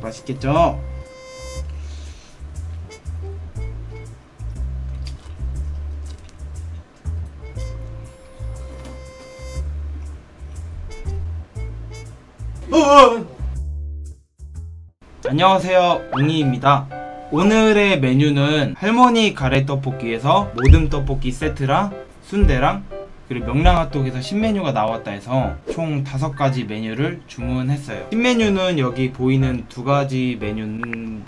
맛있겠죠? 어! 안녕하세요 웅이입니다 오늘의 메뉴는 할머니 가래 떡볶이에서 모듬 떡볶이 세트랑 순대랑 그리고 명랑핫도그에서 신메뉴가 나왔다 해서 총 다섯 가지 메뉴를 주문했어요 신메뉴는 여기 보이는 두 가지 메뉴는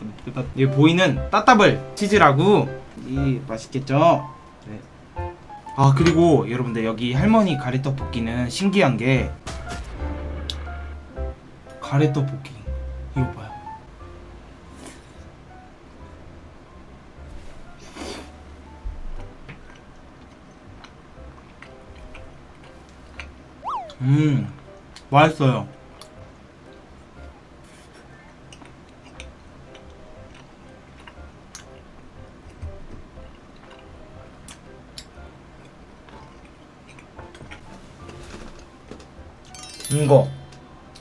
여기 보이는 따따블 치즈라고 이 맛있겠죠? 네. 아 그리고 여러분들 여기 할머니 가래 떡볶이는 신기한 게 가래 떡볶이 이거 봐 음 맛있어요. 이거.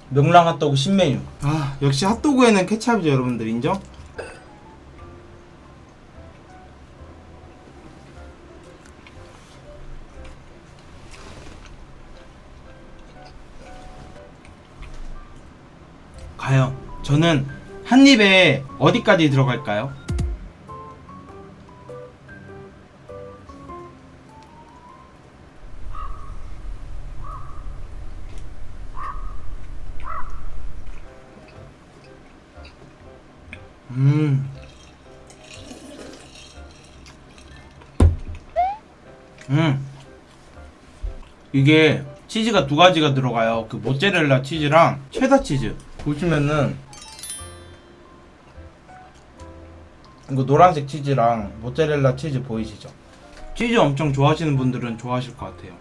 명랑 핫도그 신메뉴. 아 역시 핫도그에는 케찹이죠 여러분들. 인정? 가요 저는 한 입에 어디까지 들어갈까요? 음. 음. 이게 치즈가 두 가지가 들어가요. 그 모짜렐라 치즈랑 체다 치즈. 보시면은 이거 노란색 치즈랑 모짜렐라 치즈 보이시죠? 치즈 엄청 좋아하시는 분들은 좋아하실 것 같아요.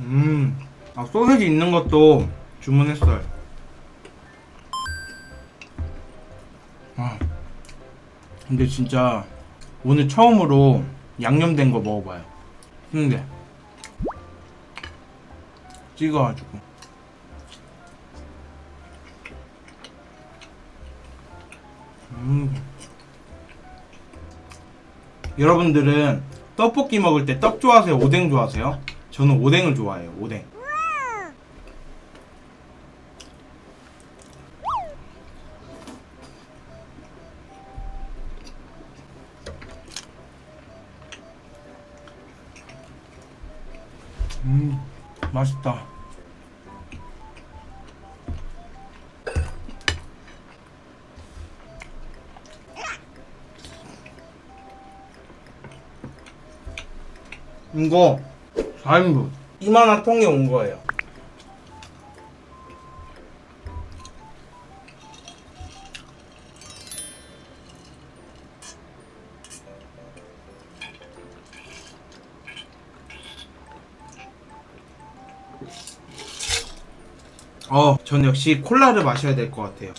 음, 아 소세지 있는 것도 주문했어요. 아, 근데 진짜 오늘 처음으로 양념된 거 먹어봐요. 근데 찍어가지고. 음. 여러분들은 떡볶이 먹을 때 떡 좋아하세요? 오뎅 좋아하세요? 저는 오뎅을 좋아해요. 오뎅. 음, 맛있다. 이거 4인분 이만한 통에 온 거예요 어, 전 역시 콜라를 마셔야 될 것 같아요.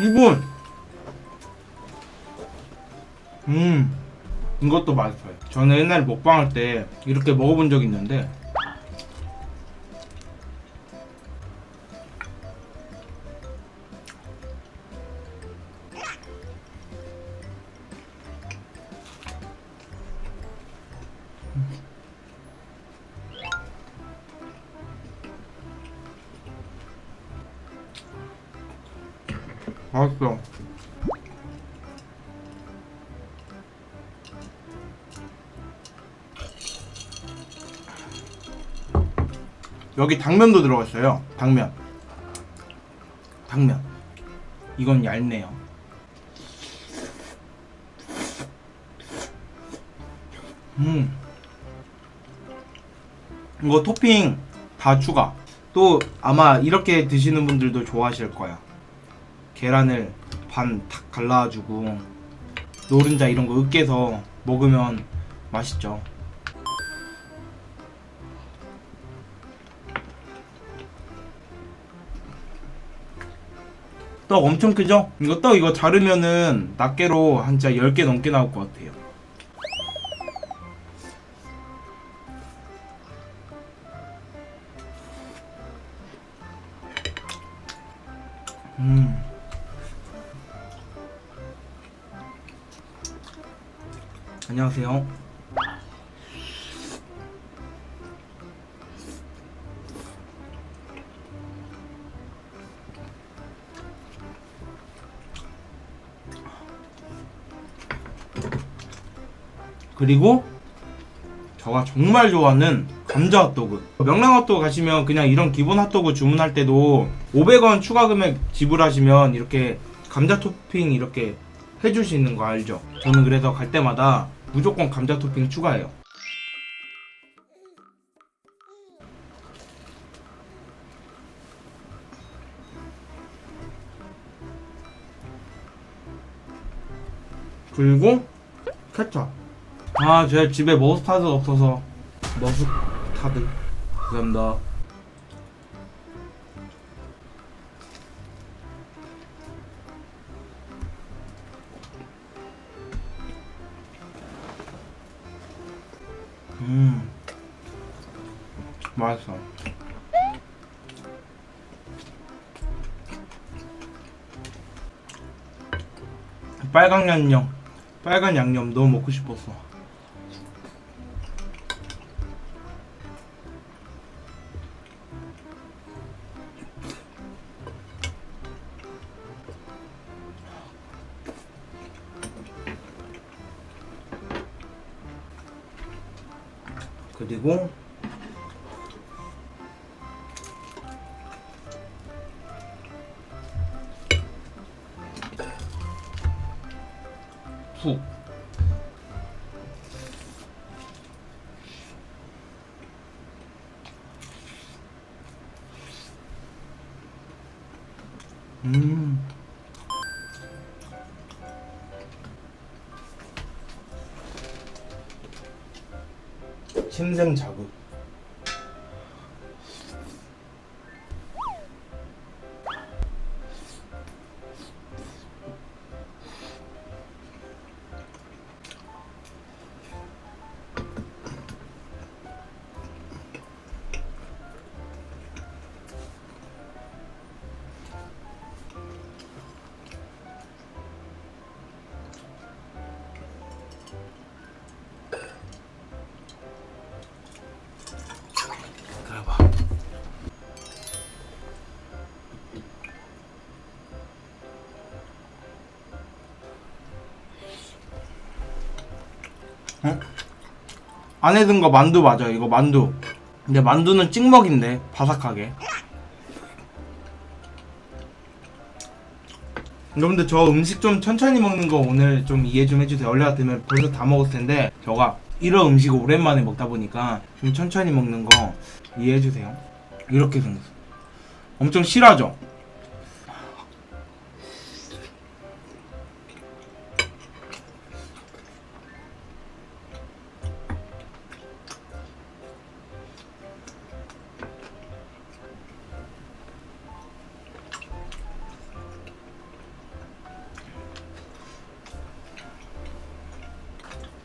이분! 음, 이것도 맛있어요. 저는 옛날에 먹방할 때 이렇게 먹어본 적이 있는데, 맛있어. 여기 당면도 들어갔어요. 당면. 당면. 이건 얇네요. 음. 이거 토핑 다 추가. 또 아마 이렇게 드시는 분들도 좋아하실 거야. 계란을 반 탁 갈라주고 노른자 이런 거 으깨서 먹으면 맛있죠. 떡 엄청 크죠? 이거 떡 이거 자르면은 낱개로 한 진짜 10개 넘게 나올 것 같아요. 음. 안녕하세요. 그리고 제가 정말 좋아하는 감자 핫도그 명랑 핫도그 가시면 그냥 이런 기본 핫도그 주문할 때도 500원 추가 금액 지불하시면 이렇게 감자 토핑 이렇게 해줄 수 있는 거 알죠? 저는 그래서 갈 때마다 무조건 감자 토핑 추가해요 그리고 케찹 아, 제 집에 머스타드 없어서 머스타드. 감사합니다. 음, 맛있어. 빨간 양념, 빨간 양념 너무 먹고 싶었어. 그리고 푹 음. 신생 자극. 안에 든 거 만두 맞아요. 이거 만두. 근데 만두는 찍먹인데 바삭하게. 여러분들 저 음식 좀 천천히 먹는 거 오늘 좀 이해 좀 해주세요. 원래 같으면 벌써 다 먹었을 텐데 저가 이런 음식을 오랜만에 먹다 보니까 좀 천천히 먹는 거 이해해 주세요. 이렇게 생겼어. 엄청 실하죠?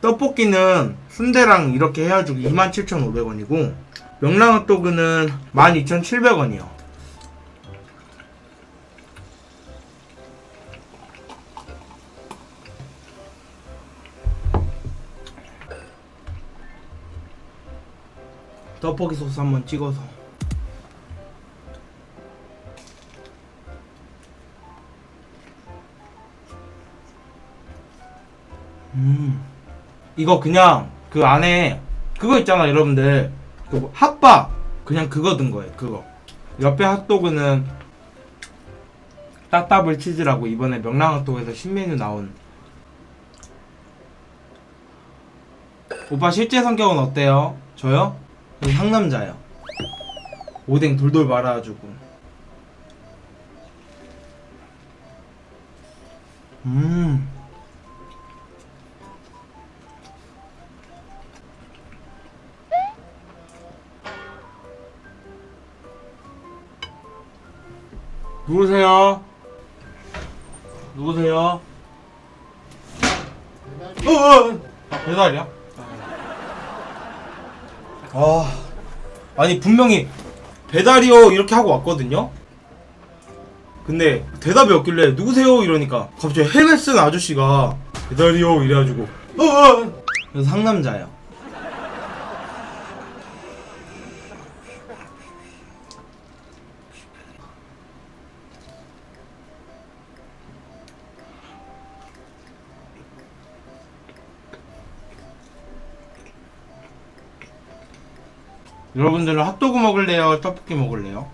떡볶이는 순대랑 이렇게 해가지고 27,500원이고 명랑핫도그는 12,700원이요. 떡볶이 소스 한번 찍어서 이거 그냥 그 안에 그거 있잖아 여러분들. 그 핫바 그냥 그거 든 거예요 그거. 옆에 핫도그는 따따블 치즈라고 이번에 명랑핫도그에서 신메뉴 나온. 오빠 실제 성격은 어때요? 저요? 저 상남자예요. 오뎅 돌돌 말아가지고. 음 누구세요? 누구세요? 어, 어, 아, 배달이야? 아, 아니 분명히 배달이요 이렇게 하고 왔거든요. 근데 대답이 없길래 누구세요 이러니까 갑자기 헬멧 쓴 아저씨가 배달이요 이래가지고 어, 어. 그래서 상남자예요. 여러분들은 핫도그 먹을래요? 떡볶이 먹을래요?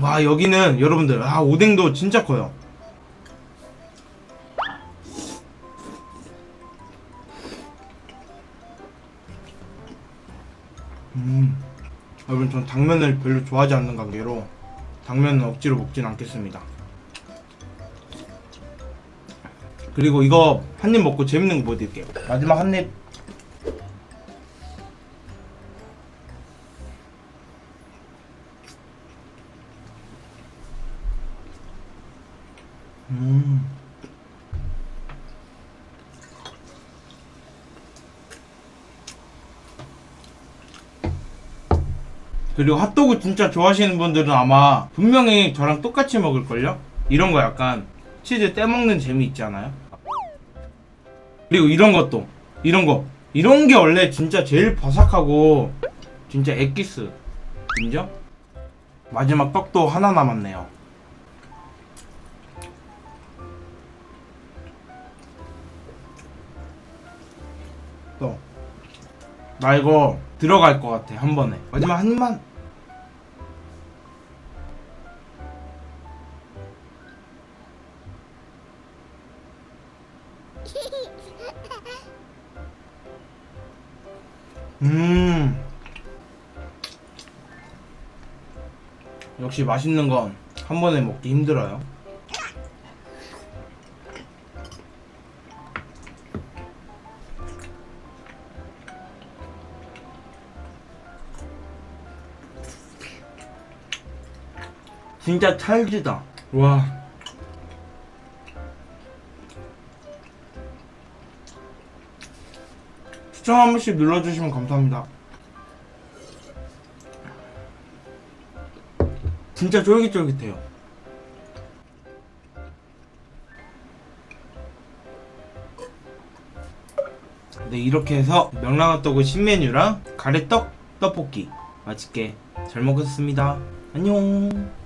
와 여기는 여러분들 아 오뎅도 진짜 커요. 음 여러분 전 당면을 별로 좋아하지 않는 관계로 당면은 억지로 먹진 않겠습니다. 그리고 이거 한 입 먹고 재밌는 거 보여드릴게요? 마지막 한입 음. 그리고 핫도그 진짜 좋아하시는 분들은 아마 분명히 저랑 똑같이 먹을걸요? 이런 거 약간 치즈 떼먹는 재미 있잖아요? 그리고 이런 것도 이런 거 이런 게 원래 진짜 제일 바삭하고 진짜 엑기스 인정? 마지막 떡도 하나 남았네요 나 이거 들어갈 것 같아 한 번에. 마지막 한 입만. 음. 역시 맛있는 건 한 번에 먹기 힘들어요 진짜 찰지다. 와. 추천 한 번씩 눌러주시면 감사합니다. 진짜 쫄깃쫄깃해요. 네, 이렇게 해서 명랑핫도그 신메뉴랑 가래떡 떡볶이 맛있게 잘 먹었습니다. 안녕.